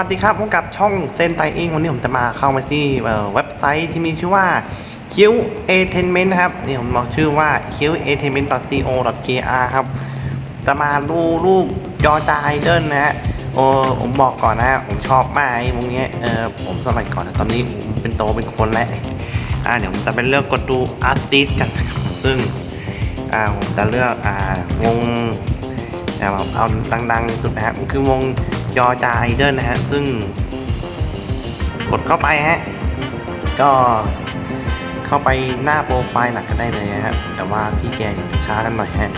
วัสดีครับพบกับช่องเซนไตเองวันนี้ผมจะมาเข้ามาที่เว็บไซต์ที่มีชื่อว่า q a t e n m e n t นะครับนี่ผมบอกชื่อว่า q a t e n m e n t co kr ครับ จะมาดูรูปจอจาไอเดิลนะฮะโอ้ผมบอกก่อนนะ ผมชอบมากไอ้วงเนี้ยเออผมสมัยก่อนนะตอนนี้ผมเป็นโตเป็นคนแล้วอ่าเดี๋ยวผมจะเป็นเลือกกดดูอาร์ติสกัน ซึ่งอ่าผมจะเลือกอ่าวงแต่แบบเอาดังๆสุดนะฮะมันคือวง ยอจาไอเดิลนะฮะ ซึ่ง กดเข้าไปฮะ ก็เข้าไปหน้าโปรไฟล์หลักกันได้เลยฮะ แต่ว่าพี่แกจะช้ากันหน่อยฮะ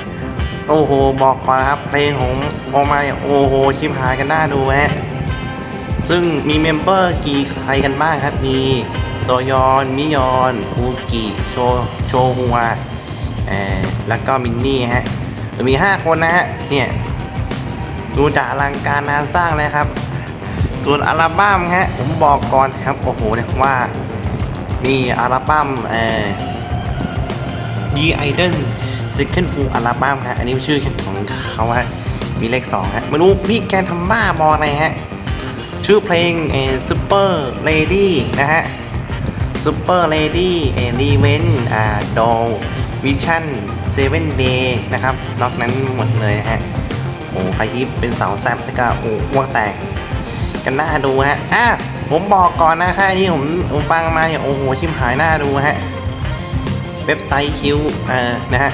โอ้โห บอกก่อนนะครับ เพลงของออกมาโอ้โห ชิมหายกันหน้าดูฮะ ซึ่งมีเมมเบอร์กี่ใครกันบ้างครับ มีโซยอน มิยอนฟูกิโชโชฮัวแล้วก็มินนี่ฮะจะมี 5 คนนะฮะ เนี่ย ดูจากอลังการงานสร้างเลยครับ ส่วนอัลบั้มฮะผมบอกก่อนครับโอ้โหเนี่ยว่านี่อัลบั้มเอ่อ The Idol Second Full อัลบั้มฮะอันนี้ชื่อของเขาฮะมีเลข2ฮะไม่รู้พี่แกทำบ้าบออะไรฮะชื่อเพลงเอ่อ Super Lady นะฮะ Super Lady เอ่อ Event อ่า Doll Vision Seven Day นะครับนอกนั้นหมดเลยฮะ โอ้ใครที่เป็นสาวแซ่บแล้วก็โอ้อ้วกแตก กันหน้าดูฮะอะผมบอกก่อนนะค่ายนี้ผมผมฟังมาเนี่ยโอ้โหชิมหายหน้าดูฮะเว็บไซต์คิวเอ่อนะฮะ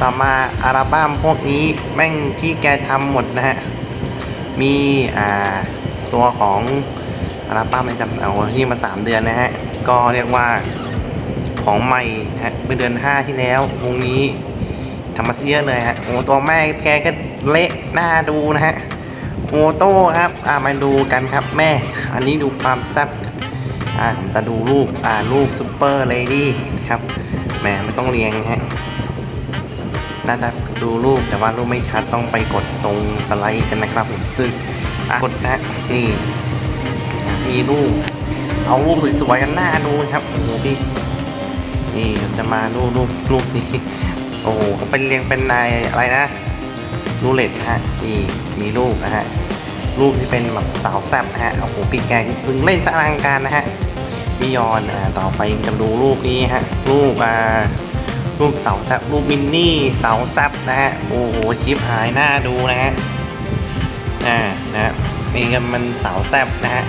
ต่อมาอัลบั้มพวกนี้แม่งที่แกทำหมดนะฮะ มีอ่าตัวของอัลบั้มไม่จำเอาที่มา 3 เดือนนะฮะ ก็เรียกว่าของใหม่ฮะเมื่อเดือน 5 ที่แล้ววงนี้ทำมาเยอะเลยฮะโอ้ตัวแม่แกก็ เละหน้าดูนะฮะโฟโต้ครับ อ่ามาดูกันครับแม่ อันนี้ดูความแซ่บอ่าผมจะดูรูป อ่ารูปซูเปอร์เลดี้ครับแหมไม่ต้องเรียงฮะน่าจะดูรูปแต่ว่ารูปไม่ชัดต้องไปกดตรงสไลด์กันนะครับผมซึ่งอะกดนะนี่มีรูป เอารูปสวยๆกันหน้าดูครับโอ้โหพี่นี่จะมาดูรูปรูปนี้โอ้โหเขาเป็นเรียงเป็นนายอะไรนะ รูเล็ตฮะนี่มีรูปนะฮะรูปที่เป็นแบบสาวแซ่บนะฮะโอ้โหพี่แกเพิ่งเล่นสะอลังการนะฮะมิยอนอ่าต่อไปจะดูรูปนี้ฮะรูปอ่ารูปเสาแซบรูปมินนี่เสาแซบนะฮะโอ้โหชิปหายหน้าดูนะฮะอ่านะฮะนี่ก็มันเสาแซบนะฮะ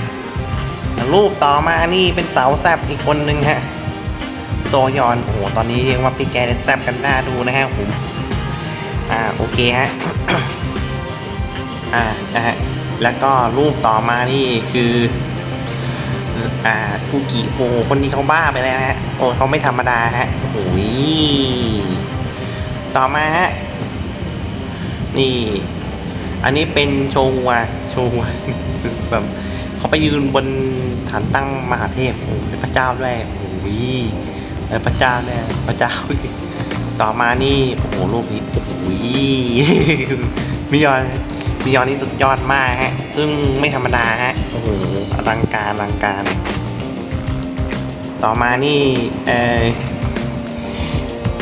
รูปต่อมานี่เป็นเสาแซบอีกคนนึงฮะโซยอนโอ้โหตอนนี้เรียกว่าพี่แกได้แซบกันหน้าดูนะฮะผม อ่าโอเคฮะอ่านะฮะแล้วก็รูปต่อมานี่คือ อ่าฟูกิโอคนนี้เขาบ้าไปแล้วฮะโอ้เขาไม่ธรรมดาฮะโอ้ยต่อมาฮะนี่ อันนี้เป็นโชวัวโชวัวแบบเขาไปยืนบนฐานตั้งมหาเทพโอ้พระเจ้าด้วยโอ้ยพระเจ้าเนี่ยพระเจ้า ต่อมานี่โอ้โหรูปนี้โอ มิยอนมิยอนนี่สุดยอดมากฮะ ซึ่งไม่ธรรมดาฮะ โอ้โหอลังการอลังการ ต่อมานี่เออ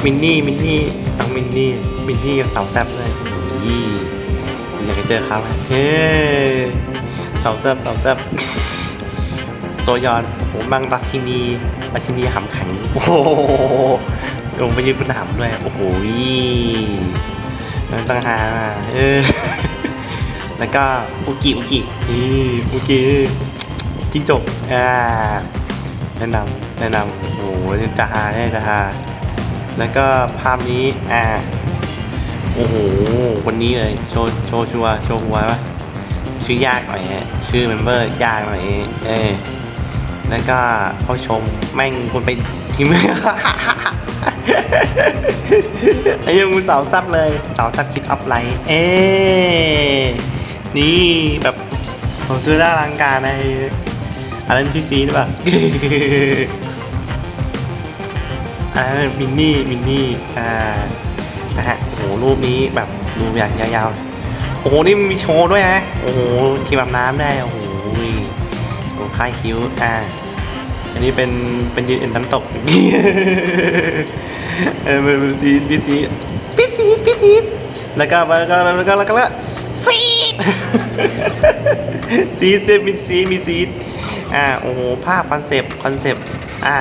มินนี่ มินนี่ต้องมินนี่ มินนี่กับสาวแซ่บเลยโอ้ยอยากจะเจอเขาเฮ้สาวแซ่บสาวแซ่บโซยอนโอ้โหบังราชินีราชินีหำแข็งโอ้โห ลงไปยืนบนหำด้วย โอ้โหนั่นตั้งหาเออ แล้วก็อุกิอุกินี่อุกิจิ้งจกอ่าแนะนำแนะนำโอ้โหจะฮาแน่จะฮาแล้วก็ภาพนี้ อ่า โอ้โห คนนี้เลย โชว์โชว์ชัวโชว์หัวปะชื่อยากหน่อยฮะ ชื่อเมมเบอร์ยากหน่อย เออแล้วก็เข้าชม แม่งคนไปทีม ไอ้ยังมึงสาวซับเลยสาวซับคิดอัพไลน์เอ๊นี่แบบผมซื้อด้ารังการในอันนั้นพี่ฟีหรือเปล่าอ่ามินนี่มินนี่อ่านะฮะโอ้โหรูปนี้แบบดูอย่างยาวๆโอ้โหนี่มันมีโชว์ด้วยนะโอ้โหทีแบบน้ำได้โอ้โหโอ้ค่ายคิ้วอ่าอันนี้เป็นเป็นยืนเอ็นน้ำตก เออเป็นซีพี่ซีพี่ซีพี่ซีแล้วก็แล้วก็แล้วก็แล้วก็แล้วซีดซีดมีซีดมีซีดอ่าโอ้โหภาพคอนเซปต์คอนเซปต์อ่า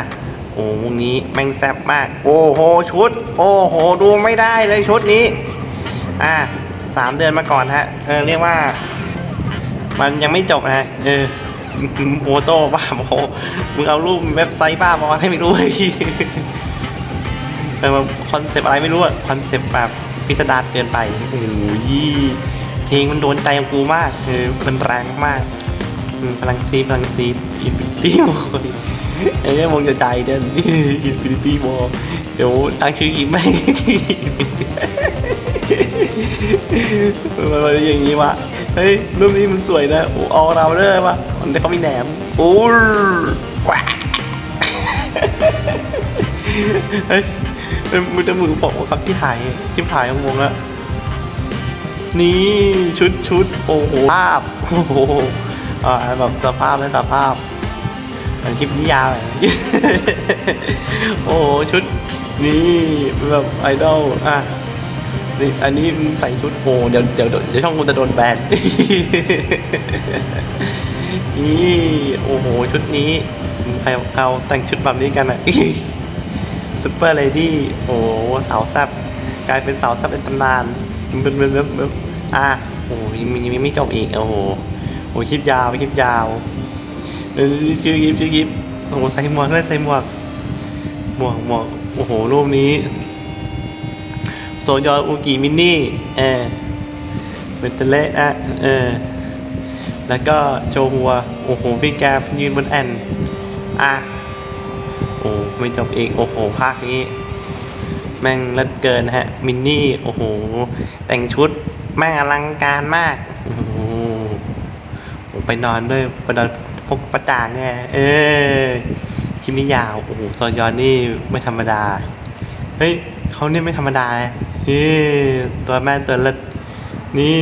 โอ้โหวงนี้แม่งแซ่บมาก โอ้โหชุด โอ้โหดูไม่ได้เลยชุดนี้ อ่าสามเดือนมาก่อนฮะเออเรียกว่า มันยังไม่จบนะเออโมโต้บ้าบอมึงเอารูปเว็บไซต์บ้าบอลให้ไม่รู้เลย ออคอนเซปต์อะไรไม่รู้อะคอนเซปต์แบบพิสดารเกินไปโอ้ยเพลงมันโดนใจกูมากเออมันแรงมากพลังซีพลังซีอินฟินิตี้วอลเอ้ยมองจะใจเด่นอินฟินิตี้วอลเดี๋ยวตั้งชื่อคลิปไม่มันมันอย่างนี้วะเฮ้ยรูปนี้มันสวยนะโอ้เอาเราเด้อวะมันเขามีแหนมโอ้ยแหวะเฮ้ย มือจะมือบอกว่าครับที่ถ่ายคลิปถ่ายของวงอะนี่ชุดชุดโอ้โหภาพโอ้โหอ่าแบบสภาพและสภาพเหมือนคลิปนี้ยาวเลยโอ้โหชุดนี่แบบไอดอลอะนี่อันนี้ใส่ชุดโอ้เดี๋ยวเดี๋ยวเดี๋ยวช่องคุณจะโดนแบนนี่โอ้โหชุดนี้ใครเอาแต่งชุดแบบนี้กันอะ ซุปเปอร์เลดี้โอ้สาวแซ่บกลายเป็นสาวแซ่บเป็นตำนานเป็นเป็นเป็นเป็นอะโอ้ยังมียังไม่จบอีกโอ้โหโอ้โคลิปยาวคลิปยาวชื่อคลิปชื่อคลิปโอ้ใส่หมวกด้วยใส่หมวกหมวกหมวกโอ้โหรูปนี้โซยอนอูกิมินนี่เออเป็นเตเละอะเออแล้วก็โจฮัว โอ้โหพี่แกยืนบนแอนอะ โอ้ไม่จบอีก โอ้โห ภาคนี้ แม่งเลิศเกินนะฮะ มินนี่ โอ้โห แต่งชุด แม่งอลังการมาก โอ้โหไปนอนด้วยไปนอนพกประจางเนี่ยเออคลิปนี้ยาว โอ้โหซอยอนนี่ไม่ธรรมดา เฮ้ยเขาเนี่ยไม่ธรรมดาเลยเฮ้ตัวแม่ตัวเลิศนี่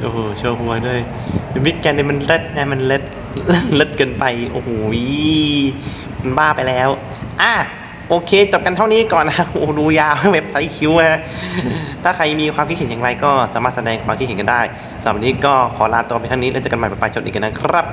โอ้โห โชว์หัวด้วยบิ๊กแกนนี่มันเลิศนะมันเลิศ เลิศเกินไป โอ้โหมันบ้าไปแล้ว อะโอเค จบกันเท่านี้ก่อนนะโอ้ดูยาวเว็บไซต์คิวนะถ้าใครมีความคิดเห็นอย่างไรก็สามารถแสดงความคิดเห็นกันได้สำหรับวันนี้ก็ขอลาตัวไปเท่านี้แล้วเจอกันใหม่ปลายๆจดอีกกันนะครับ